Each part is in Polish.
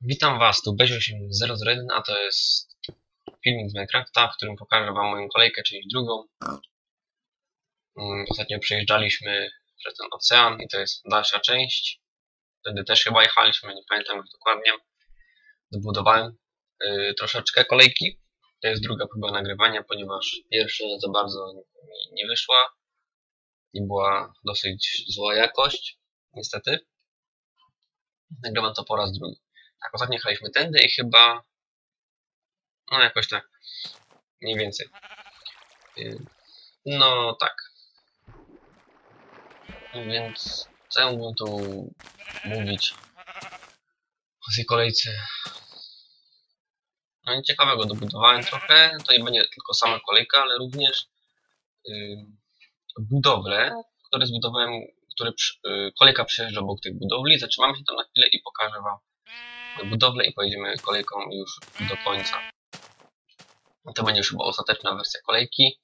Witam Was, tu Bezio8001, a to jest filmik z Minecrafta, w którym pokażę Wam moją kolejkę, część drugą. Mm, Ostatnio przejeżdżaliśmy przez ten ocean i to jest dalsza część. Wtedy też chyba jechaliśmy, nie pamiętam już dokładnie. Dobudowałem y, troszeczkę kolejki. To jest druga próba nagrywania, ponieważ pierwsza za bardzo mi nie wyszła i była dosyć zła jakość, niestety. Nagrywam to po raz drugi. Tak, ostatnio jechaliśmy tędy i chyba... No jakoś tak. Mniej więcej. No tak. Więc co ja mógłbym tu mówić o tej kolejce? No nic ciekawego dobudowałem trochę. To nie będzie tylko sama kolejka, ale również yy, budowle, które zbudowałem, które przy, yy, kolejka przejeżdża obok tych budowli. Zatrzymamy się tam na chwilę i pokażę wam budowlę i pojedziemy kolejką już do końca. To będzie już chyba ostateczna wersja kolejki.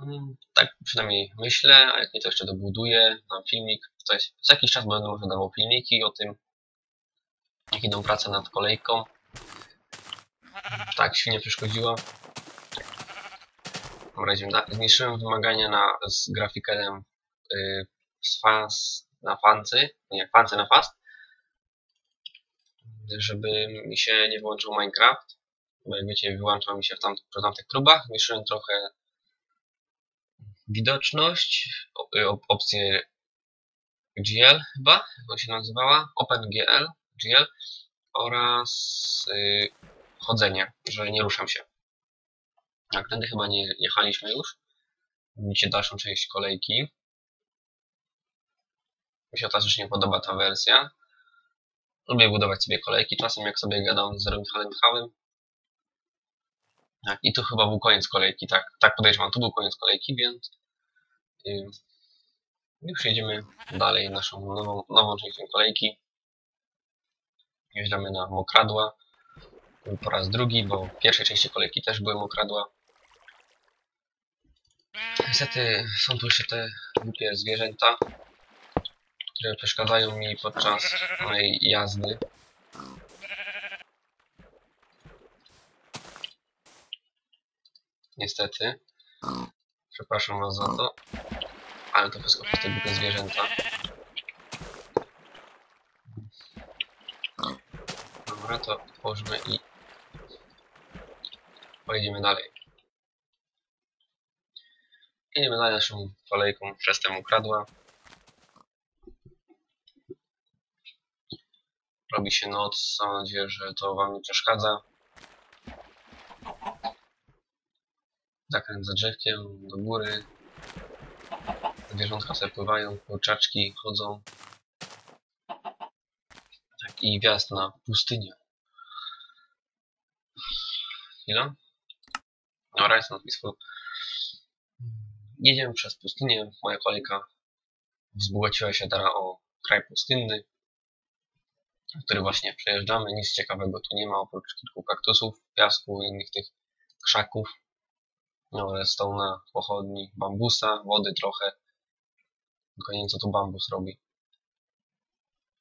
Mm, Tak przynajmniej myślę, a jak nie to jeszcze dobuduję, dam filmik. Jest, co jakiś czas będę może dawał filmiki o tym, jak idą prace nad kolejką. Tak, świnia przeszkodziła. Dobra. Zmniejszyłem wymagania na, z grafikerem y, z fans na fancy, nie, fancy na fast żeby mi się nie wyłączył Minecraft, bo jak wiecie wyłączał mi się w przy tamtych próbach, zmniejszyłem trochę widoczność, op, op, opcję GL chyba, jak się nazywała, OpenGL, GL oraz y, chodzenie, że nie ruszam się. Tak, wtedy chyba nie jechaliśmy już. Widzicie dalszą część kolejki. Mi się też nie podoba ta wersja. Lubię budować sobie kolejki, czasem jak sobie gadam z Michałem Michałem. Tak, i tu chyba był koniec kolejki, tak, tak podejrzewam, tu był koniec kolejki, więc yy, już jedziemy dalej naszą nową, nową częścią kolejki. Jeżdżamy na mokradła po raz drugi, bo w pierwszej części kolejki też były mokradła. Niestety są tu jeszcze te głupie zwierzęta, które przeszkadzają mi podczas mojej jazdy. Niestety. Przepraszam was za to. Ale to wszystko przez te głupie zwierzęta. Dobra, to otworzymy i pojedziemy dalej. Jedziemy dalej naszą kolejką przez tę ukradła. Robi się noc. Mam nadzieję, że to Wam nie przeszkadza. Zakręt za drzewkiem, do góry. Zwierzątka sobie pływają, kurczaczki chodzą. Tak, i wjazd na pustynię. Chwila. Dobra, jest na peaceful. Jedziemy przez pustynię. Moja kolejka wzbogaciła się teraz o kraj pustynny który właśnie przejeżdżamy. Nic ciekawego tu nie ma, oprócz kilku kaktusów, piasku i innych tych krzaków. No, na pochodni, bambusa, wody trochę. Tylko nie wiem, co tu bambus robi.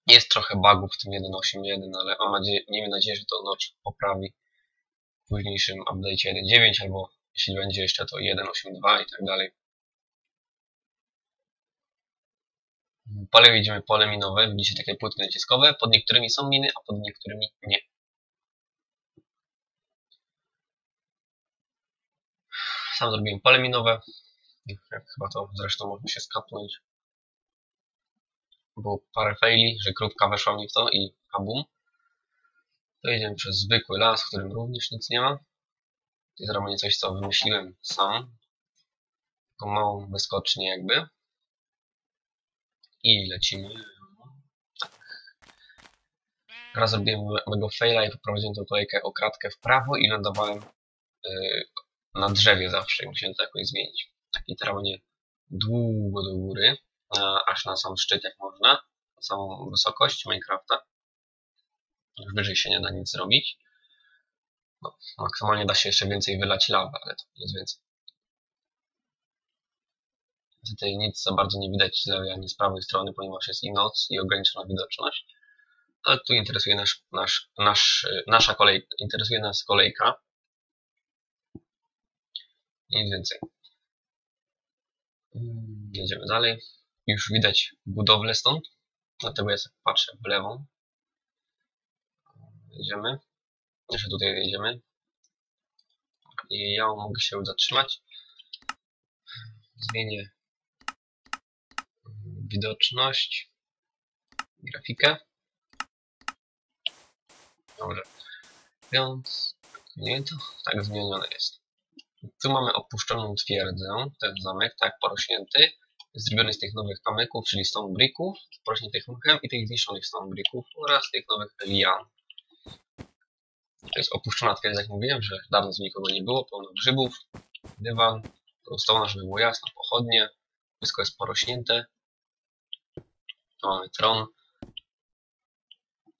Jest trochę bugów w tym 1.8.1, ale mam nadzieję, miejmy nadzieję, że to Notch poprawi w późniejszym update 1.9 albo jeśli będzie jeszcze to 1.8.2 i tak dalej. Pole widzimy pole minowe, widzicie takie płytki naciskowe, pod niektórymi są miny, a pod niektórymi nie. Sam zrobiłem pole minowe, chyba to zresztą można się skapnąć. Było parę faili, że krótka weszła mi w to i kabum. To jedziemy przez zwykły las, w którym również nic nie ma. Jest nie coś, co wymyśliłem sam. Taką małą wyskocznię jakby. I lecimy. Raz zrobiłem mego faila i poprowadziłem tę kolejkę o kratkę w prawo i lądowałem yy, na drzewie zawsze i musiałem to jakoś zmienić. Taki nie długo do góry, aż na sam szczyt jak można, na samą wysokość Minecrafta. Już wyżej się nie da nic zrobić. No, maksymalnie da się jeszcze więcej wylać lawy, ale to nic więcej. Tutaj nic za bardzo nie widać z ani z prawej strony, ponieważ jest i noc i ograniczona widoczność. Ale tu interesuje nasz, nasz, nasz, nasza kolej, interesuje nas kolejka. Nic więcej. Mm, Jedziemy dalej. Już widać budowlę stąd. Dlatego ja sobie patrzę w lewą. Jedziemy. Jeszcze tutaj jedziemy. I ja mogę się zatrzymać. Zmienię widoczność, grafikę. Dobrze. Więc nie to tak zmienione jest. Tu mamy opuszczoną twierdzę, ten zamek, tak porośnięty. Zrobiony z tych nowych kamyków, czyli stone bricków, porośniętych mchem i tych zniszczonych stone bricków oraz tych nowych lian. To jest opuszczona twierdza, jak mówiłem, że dawno z nikogo nie było, pełno grzybów, dywan, stona, żeby było jasno, pochodnie, wszystko jest porośnięte. Tu mamy tron.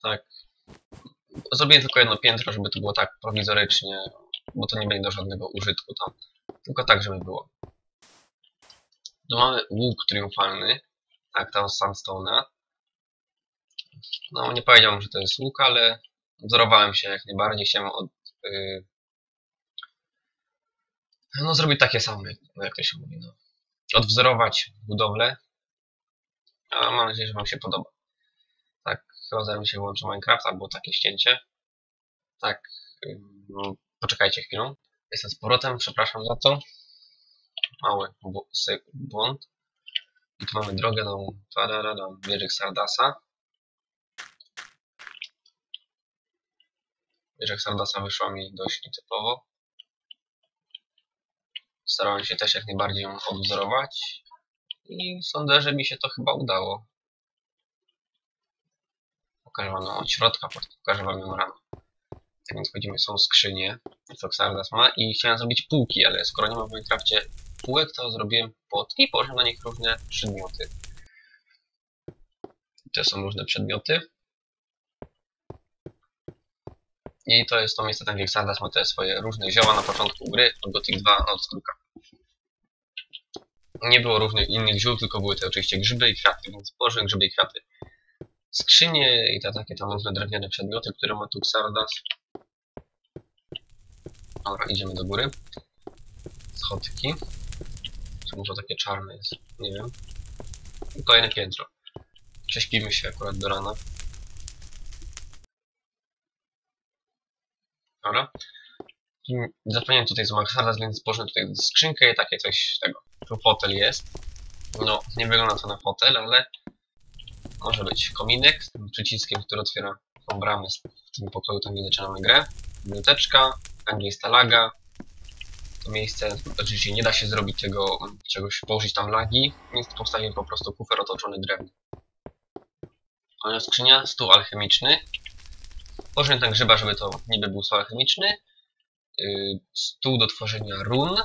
Tak. Zrobiłem tylko jedno piętro, żeby to było tak prowizorycznie, bo to nie będzie do żadnego użytku tam. Tylko tak, żeby było. Tu mamy łuk triumfalny, tak, tam z sandstone'a. No, nie powiedziałbym, że to jest łuk, ale wzorowałem się jak najbardziej. Chciałem od, yy, no, zrobić takie same, jak to się mówi. No. Odwzorować budowlę. A mam nadzieję, że Wam się podoba. Tak, chyba mi się włączy Minecraft, albo takie ścięcie. Tak, no, poczekajcie chwilę. Jestem z powrotem, przepraszam za to. Mały błąd. I tu mamy drogę do wieży Sardasa. Wieża Sardasa wyszła mi dość nietypowo. Starałem się też jak najbardziej ją odwzorować. I sądzę, że mi się to chyba udało. Pokażę wam od środka, pokażę wam ją rano. Tak więc chodzimy, są skrzynie, co Xardas ma i chciałem zrobić półki, ale skoro nie ma w Minecrafcie półek, to zrobiłem płotki i położyłem na nich różne przedmioty. To są różne przedmioty. I to jest to miejsce tam, gdzie Xardas ma te swoje różne zioła na początku gry, od Gothic 2 od skróka. Nie było różnych innych ziół, tylko były te oczywiście grzyby i kwiaty, więc położyłem grzyby i kwiaty. Skrzynie i te takie tam różne drewniane przedmioty, które ma tu Xardas. Dobra, idziemy do góry. Schodki. Czy może takie czarne jest? Nie wiem. I kolejne piętro. Prześpimy się akurat do rana. Dobra. Zapomniałem tutaj z Maxardas, więc położę tutaj skrzynkę i takie coś tego. Tu fotel jest. No, nie wygląda to na fotel, ale może być kominek z tym przyciskiem, który otwiera tą bramę w tym pokoju, tam gdzie zaczynamy grę. Biblioteczka, tam gdzie jest ta laga. To miejsce, oczywiście nie da się zrobić tego, czegoś, położyć tam lagi, więc postawiłem po prostu kufer otoczony drewnem. Kolejna skrzynia, stół alchemiczny. Położyłem tam grzyba, żeby to niby był stół alchemiczny. Stół do tworzenia run.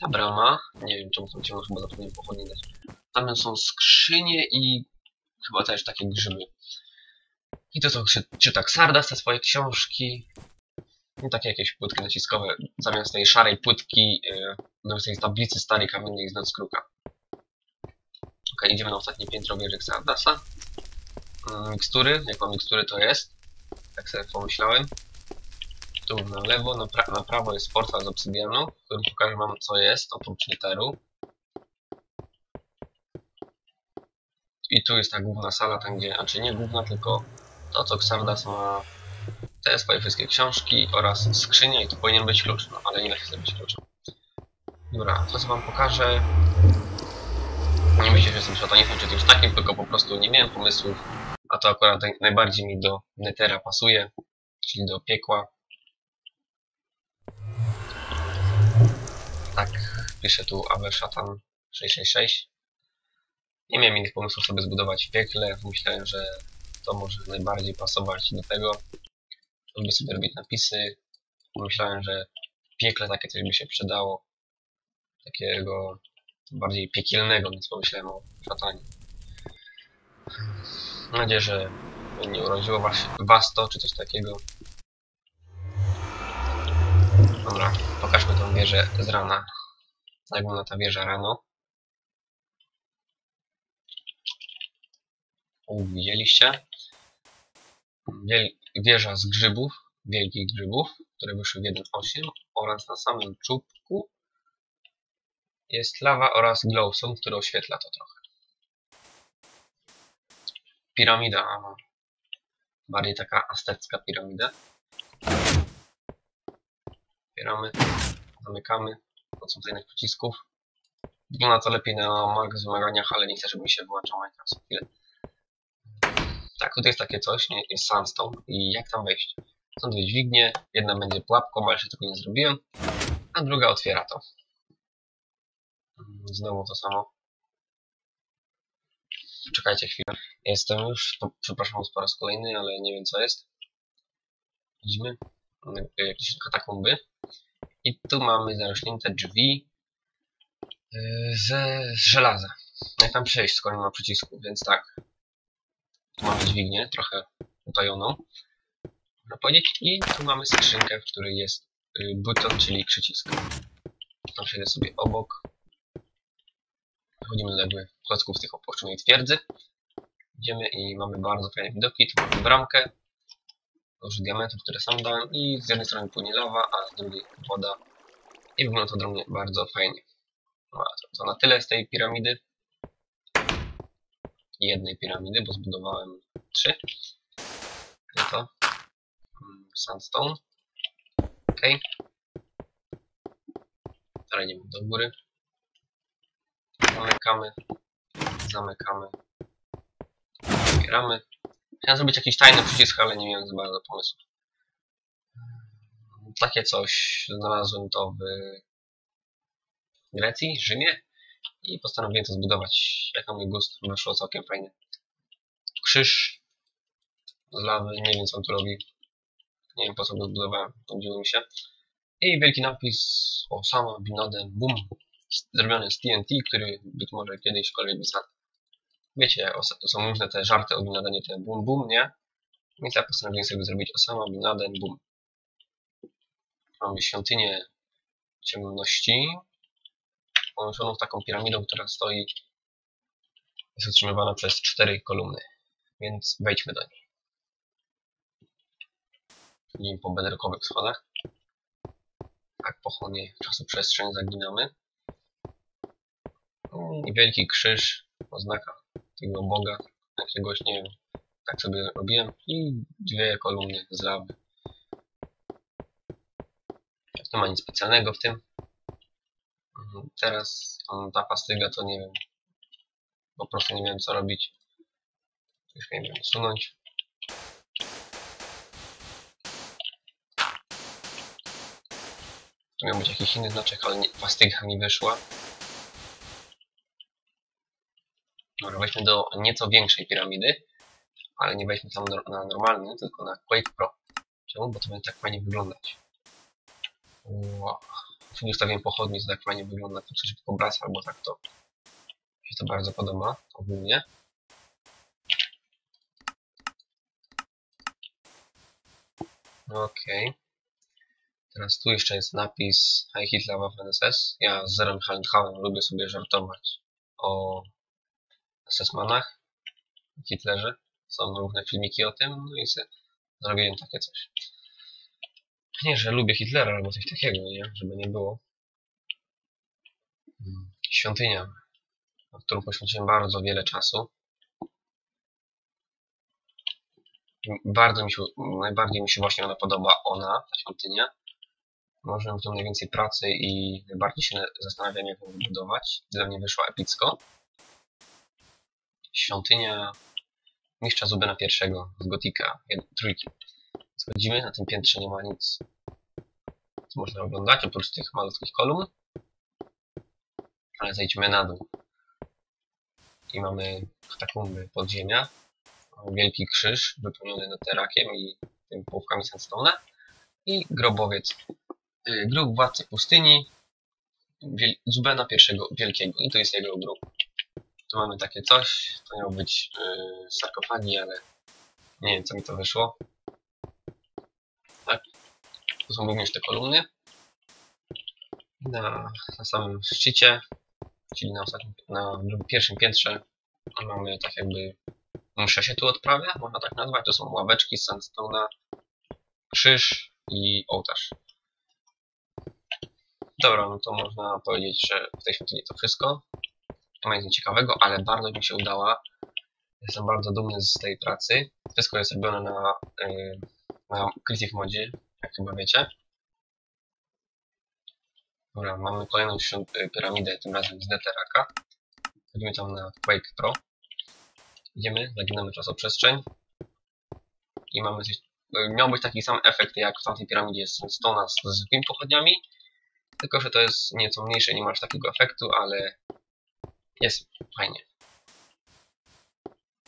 Ta brama, nie wiem czemu tam ciemno, chyba zapomniałem pochodnie dać. Tam są skrzynie i chyba też takie grzyby. I to co czyta Xardas te swoje książki. I takie jakieś płytki naciskowe. Zamiast tej szarej płytki, yy, tej tablicy starej kamiennej z Nockruka. Ok, idziemy na ostatnie piętro wieży Xardasa. Yy, mikstury, jaką mikstury to jest. Tak sobie pomyślałem. Tu na lewo, na, pra na prawo jest portal z obsydianu, w którym pokażę wam co jest, oprócz neteru. I tu jest ta główna sala, tam gdzie, znaczy nie główna, tylko to co Xardas ma te swoje wszystkie książki oraz skrzynia i tu powinien być klucz, no ale nie się zrobić klucza. Dobra, to co wam pokażę. Nie myślę, że jestem szatanistem czy czymś takim, tylko po prostu nie miałem pomysłów, a to akurat najbardziej mi do Netera pasuje, czyli do piekła. Tak, piszę tu Awe Szatan 666. Nie miałem innych pomysłów sobie zbudować w piekle. Myślałem, że to może najbardziej pasować do tego, żeby sobie robić napisy. Myślałem, że piekle takie coś by się przydało. Takiego bardziej piekielnego, więc pomyślałem o szatanie. Mam nadzieję, że nie urodziło was, was to, czy coś takiego. Dobra, pokażmy tą wieżę z rana. Jak wygląda ta wieża rano. U, widzieliście? Wiel wieża z grzybów, wielkich grzybów, które wyszły w 1.8 oraz na samym czubku jest lawa oraz glowstone, który oświetla to trochę. Piramida, bardziej taka aztecka piramida. Otwieramy, zamykamy, pomocą tajnych przycisków. Wygląda to lepiej na max wymaganiach, ale nie chcę, żeby mi się wyłączał Minecraft. Tak, tutaj jest takie coś, nie, jest sandstone i jak tam wejść? Są dwie dźwignie, jedna będzie pułapką, ale jeszcze tego nie zrobiłem, a druga otwiera to. Znowu to samo. Czekajcie chwilę. Jestem już, to, przepraszam po raz kolejny, ale nie wiem co jest. Widzimy? Jakieś katakumby. I tu mamy zarośnięte drzwi ze z żelaza. Jak tam przejść, skoro nie ma przycisku, więc tak. Tu mamy dźwignię, trochę utajoną. Można powiedzieć. I tu mamy skrzynkę, w której jest yy, buton, czyli przycisk. Tam przejdę sobie obok. Wchodzimy do jakby klocków tych opuszczonej twierdzy. Idziemy i mamy bardzo fajne widoki. Tu mamy bramkę. Dużo diamentów, które sam dałem. I z jednej strony płynie lawa, a z drugiej woda. I wygląda to dla mnie bardzo fajnie. No, to na tyle z tej piramidy. Jednej piramidy, bo zbudowałem trzy. No to mm, sandstone. Ok. Teraz idziemy do góry. Zamykamy. Zamykamy. Otwieramy. Chciałem zrobić jakiś tajny przycisk, ale nie miałem za bardzo pomysłu. Takie coś znalazłem to w Grecji, Rzymie i postanowiłem to zbudować. Jak na mój gust wyszło całkiem fajnie. Krzyż z lawy, nie wiem co on tu robi. Nie wiem po co go zbudowałem, podzielił mi się. I wielki napis Osama Bin Laden Boom zrobiony z TNT, który być może kiedyś kolej wysadł. Wiecie, są różne te żarty o Bin Ladenie, te boom boom, nie? Więc ja postanowiłem sobie zrobić Osama Bin Laden boom. Mamy świątynię ciemności, połączoną w taką piramidą, która stoi, jest utrzymywana przez cztery kolumny. Więc wejdźmy do niej. Chodzimy po bedrockowych schodach. Tak pochłonie czasu przestrzeń zaginamy. Wielki krzyż, oznaka tego Boga, jakiegoś, nie wiem, tak sobie robiłem. I dwie kolumny z lawy. Nie ma nic specjalnego w tym. Mhm, teraz ta pastyga to nie wiem. Po prostu nie wiem co robić. Już nie wiem usunąć. Tu miał być jakiś inny znaczek, ale nie, pastyga mi wyszła. Dobra, weźmy do nieco większej piramidy, ale nie weźmy tam na normalny, tylko na Quake Pro. Czemu? Bo to będzie tak fajnie wyglądać. Wow. Tu ustawiłem pochodnie, to tak fajnie wygląda, to coś szybko obraca, albo tak to mi się to bardzo podoba ogólnie. Okej. Okay. Teraz tu jeszcze jest napis High Hit Lava w NSS. Ja z Zerem Hallenhauem lubię sobie żartować o SS-manach, Hitlerze. Są różne filmiki o tym, no i zrobiłem takie coś. Nie, że lubię Hitlera albo coś takiego, nie? Żeby nie było. Hmm. Świątynia, na którą poświęciłem bardzo wiele czasu. Bardzo mi się, najbardziej mi się właśnie ona podoba, ona, ta świątynia. Może w tym najwięcej pracy i najbardziej się zastanawiam, jak ją wybudować. Dla mnie wyszła epicko świątynia mistrza Zubena I z Gotika, trójki. Schodzimy, na tym piętrze nie ma nic, co można oglądać, oprócz tych malutkich kolumn. Ale zejdźmy na dół. I mamy katakumby podziemia. Wielki krzyż wypełniony neterakiem i tymi połówkami sandstone'a. I grobowiec. Y, grób władcy pustyni Zubena I Wielkiego. I to jest jego grób. Tu mamy takie coś. To miało być yy, sarkofagi, ale nie wiem co mi to wyszło. Tak. Tu są również te kolumny. Na, na samym szczycie, czyli na, ostatnim, na pierwszym piętrze mamy tak jakby msza się tu odprawia, można tak nazwać. To są ławeczki z sandstone'a, krzyż i ołtarz. Dobra, no to można powiedzieć, że w tej świątyni to wszystko. To ma nic ciekawego, ale bardzo mi się udała. Jestem bardzo dumny z tej pracy. Wszystko jest robione na, yy, na Modzie, jak chyba wiecie. Dobra, mamy kolejną świąt- piramidę, tym razem z Netherraka. Chodzimy tam na Quake Pro. Idziemy, zaginamy czasoprzestrzeń. I mamy coś... Miał być taki sam efekt jak w tamtej piramidzie z Stone'a z zwykłymi pochodniami. Tylko, że to jest nieco mniejsze, nie masz takiego efektu, ale jest fajnie.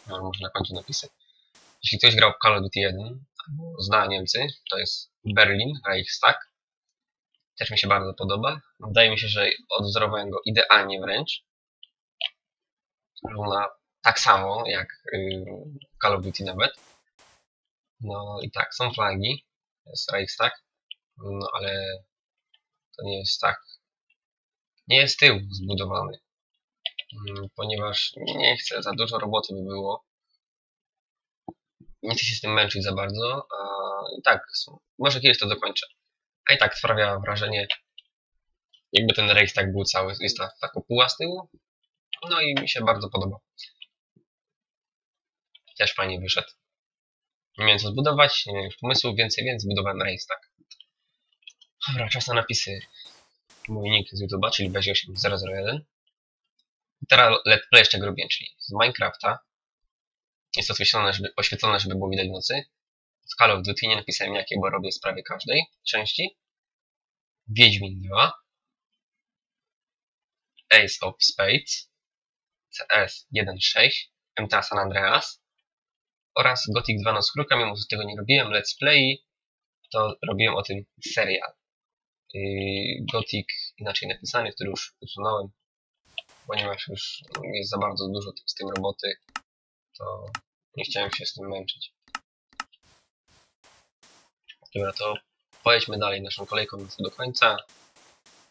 No, na końcu napisy. Jeśli ktoś grał w Call of Duty 1 albo zna Niemcy, to jest Berlin, Reichstag. Też mi się bardzo podoba. Wydaje mi się, że odwzorowałem go idealnie wręcz. Wygląda tak samo jak yy, Call of Duty nawet. No i tak, są flagi. Jest Reichstag. No ale to nie jest tak. Nie jest tył zbudowany. Mm, Ponieważ nie chcę, za dużo roboty by było. Nie chcę się z tym męczyć za bardzo. A tak, może kiedyś to dokończę. A i tak sprawia wrażenie, jakby ten Reichstag był cały, jest ta, ta kopuła z tyłu. No i mi się bardzo podoba. Też fajnie wyszedł. Nie miałem co zbudować, nie miałem już pomysłów więcej, więc zbudowałem Reichstag. Dobra, czas na napisy. Mój nick z YouTube'a, czyli Bez8001. I Teraz let's play jeszcze robię, czyli z Minecrafta. Jest oświetlone żeby, oświetlone, żeby było widać nocy. Z Call of Duty nie napisałem jakie, bo robię z prawie każdej części. Wiedźmin 2. Ace of Spades. CS 1.6. MTA San Andreas. Oraz Gothic 2 no skórka, mimo że tego nie robiłem, let's play, to robiłem o tym serial. Yy, Gothic inaczej napisany, który już usunąłem, ponieważ już jest za bardzo dużo z tym roboty, to nie chciałem się z tym męczyć. Dobra, to pojedźmy dalej naszą kolejką do końca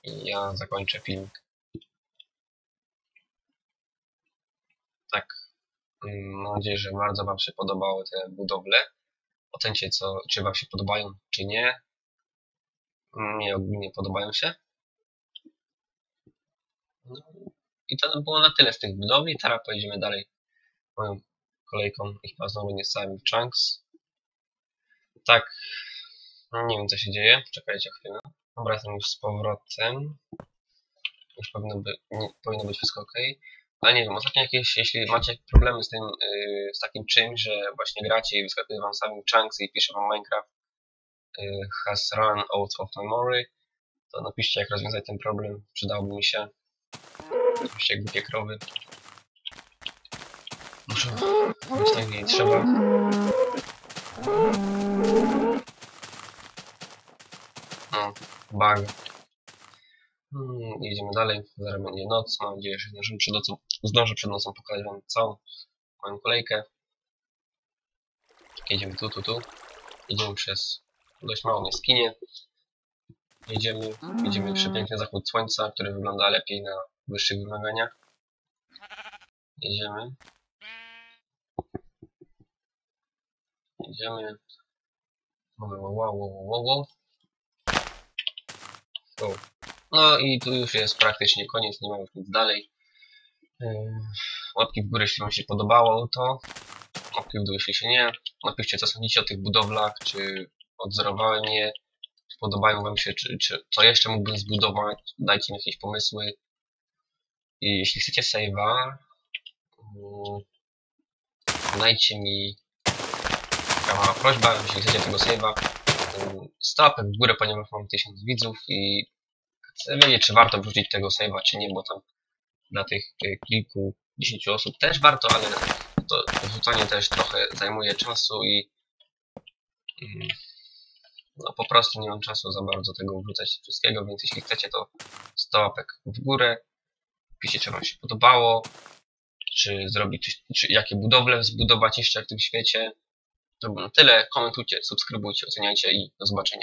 i ja zakończę filmik. Tak, mm, mam nadzieję, że bardzo Wam się podobały te budowle. Ocencie, co, czy Wam się podobają, czy nie. Mnie ogólnie podobają się. No, I to było na tyle z tych budowli. Teraz pojedziemy dalej moją kolejką i chyba znowu nie z całym Chunks. Tak, no nie wiem co się dzieje. Czekajcie chwilę. Dobra, jestem już z powrotem. Już powinno, by, nie, powinno być wszystko ok. Ale nie wiem, ostatnio jakieś, jeśli macie problemy z tym, yy, z takim czymś, że właśnie gracie i wyskakuje wam samym Chunks i pisze wam Minecraft yy, has run out of memory, to napiszcie jak rozwiązać ten problem, przydałby mi się. Oczywiście głupie krowy. Muszę być tak nie trzeba. No, bug. Hmm, jedziemy dalej, zaraz będzie noc, mam nadzieję, że zdążę przed nocą, zdążę przed nocą pokazać wam całą moją kolejkę. Jedziemy tu, tu, tu. Jedziemy przez dość małą jaskinię. Jedziemy, widzimy przepiękny zachód słońca, który wygląda lepiej na wyższych wymaganiach. Jedziemy. Jedziemy. Mamy wow, wow, wow, wow. No i tu już jest praktycznie koniec, nie ma już nic dalej. Yy, Łapki w górę, jeśli Wam się podobało to. Łapki w dół, jeśli się nie. Napiszcie, co sądzicie o tych budowlach, czy odzorowałem je, podobają Wam się, czy, czy co jeszcze mógłbym zbudować. Dajcie mi jakieś pomysły. I jeśli chcecie save'a, yy, dajcie mi taka prośba, jeśli chcecie tego save'a, 100 łapek w górę, ponieważ mam 1000 widzów i chcę wiedzieć, czy warto wrzucić tego save'a, czy nie, bo tam dla tych kilku, dziesięciu osób też warto, ale to wrzucanie też trochę zajmuje czasu i mm, no po prostu nie mam czasu za bardzo tego wrzucać wszystkiego, więc jeśli chcecie to 100 łapek w górę, piszcie czy wam się podobało, czy zrobić, coś- czy jakie budowle zbudować jeszcze w tym świecie. To było na tyle, komentujcie, subskrybujcie, oceniajcie i do zobaczenia.